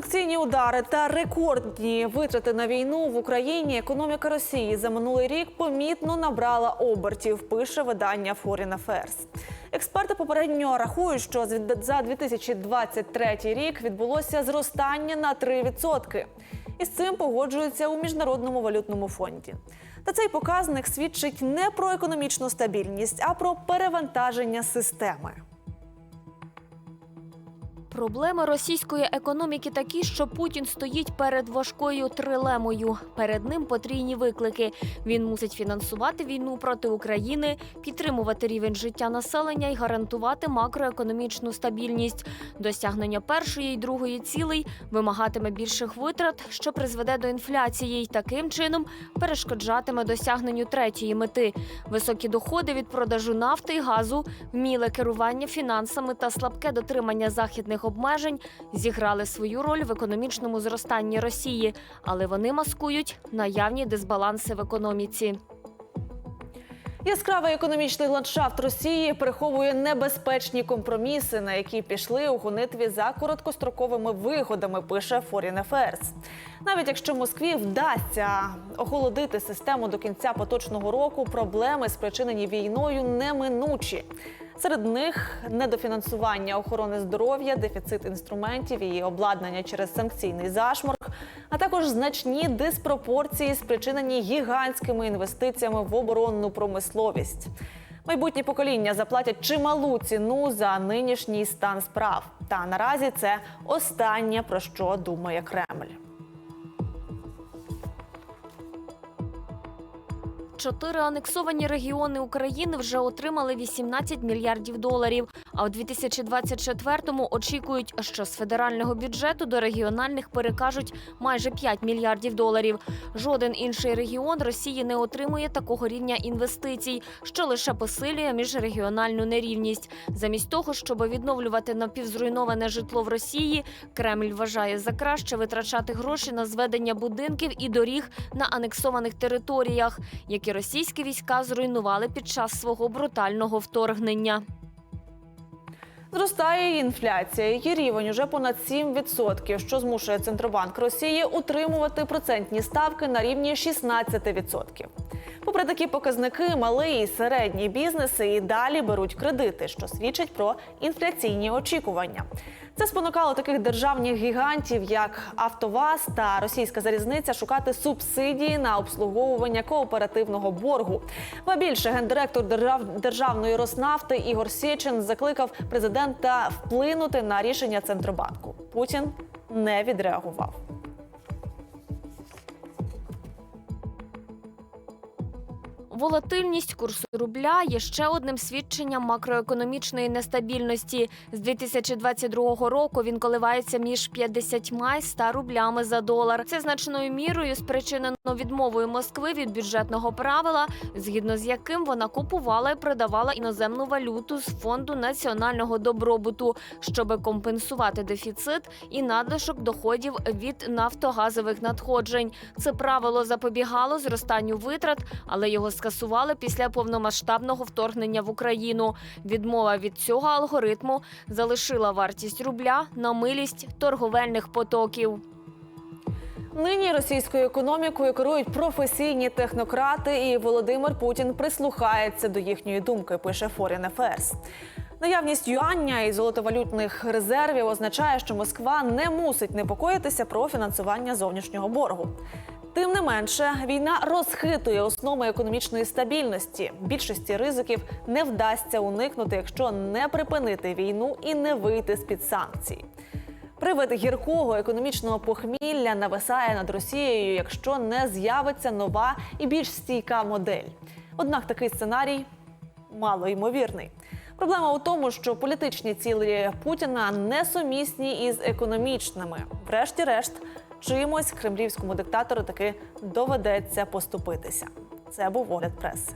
санкційні удари та рекордні витрати на війну в Україні економіка Росії за минулий рік помітно набрала обертів. Пише видання Foreign Affairs. Експерти попередньо рахують, що за 2023 рік відбулося зростання на 3%. І з цим погоджуються у міжнародному валютному фонді. Та цей показник свідчить не про економічну стабільність, а про перевантаження системи. Проблеми російської економіки такі, що Путін стоїть перед важкою трилемою. Перед ним потрійні виклики. Він мусить фінансувати війну проти України, підтримувати рівень життя населення і гарантувати макроекономічну стабільність. Досягнення першої й другої цілей вимагатиме більших витрат, що призведе до інфляції, й таким чином перешкоджатиме досягненню третьої мети. Високі доходи від продажу нафти і газу, вміле керування фінансами та слабке дотримання західних обмежень зіграли свою роль в економічному зростанні Росії, але вони маскують наявні дисбаланси в економіці. Яскравий економічний ландшафт Росії приховує небезпечні компроміси, на які пішли у гонитві за короткостроковими вигодами. Пише Foreign Affairs. Навіть якщо Москві вдасться охолодити систему до кінця поточного року, проблеми, спричинені війною, неминучі. Серед них недофінансування охорони здоров'я, дефіцит інструментів і обладнання через санкційний зашморг, а також значні диспропорції, спричинені гігантськими інвестиціями в оборонну промисловість. Майбутні покоління заплатять чималу ціну за нинішній стан справ. Та наразі це останнє про що думає Кремль. Чотири анексовані регіони України вже отримали 18 мільярдів доларів. А у 2024-му очікують, що з федерального бюджету до регіональних перекажуть майже 5 мільярдів доларів. Жоден інший регіон Росії не отримує такого рівня інвестицій, що лише посилює міжрегіональну нерівність. Замість того, щоб відновлювати напівзруйноване житло в Росії, Кремль вважає за краще витрачати гроші на зведення будинків і доріг на анексованих територіях, які російські війська зруйнували під час свого брутального вторгнення. Зростає інфляція. Її рівень уже понад 7%, що змушує Центробанк Росії утримувати процентні ставки на рівні 16%. Попри такі показники, малий і середній бізнеси і далі беруть кредити, що свідчить про інфляційні очікування. Це спонукало таких державних гігантів, як Автоваз та Російська залізниця, шукати субсидії на обслуговування кооперативного боргу. Ба більше гендиректор держав... державної Роснафти Ігор Сєчин закликав президента вплинути на рішення Центробанку. Путін не відреагував. Волатильність курсу рубля є ще одним свідченням макроекономічної нестабільності. З 2022 року він коливається між 50 і 100 рублями за долар. Це значною мірою спричинено відмовою Москви від бюджетного правила, згідно з яким вона купувала і продавала іноземну валюту з фонду національного добробуту, щоб компенсувати дефіцит і надлишок доходів від нафтогазових надходжень. Це правило запобігало зростанню витрат, але його скасували після повномасштабного вторгнення в Україну. Відмова від цього алгоритму залишила вартість рубля на милість торговельних потоків. Нині російською економікою керують професійні технократи, і Володимир Путін прислухається до їхньої думки. Пише Foreign Affairs. Наявність юання і золотовалютних резервів означає, що Москва не мусить непокоїтися про фінансування зовнішнього боргу. Тим не менше, війна розхитує основи економічної стабільності. Більшості ризиків не вдасться уникнути, якщо не припинити війну і не вийти з під санкцій. Привид гіркого економічного похмілля нависає над Росією, якщо не з'явиться нова і більш стійка модель. Однак такий сценарій мало ймовірний. Проблема у тому, що політичні цілі Путіна несумісні із економічними. Врешті-решт, чимось кремлівському диктатору таки доведеться поступитися. Це був огляд преси.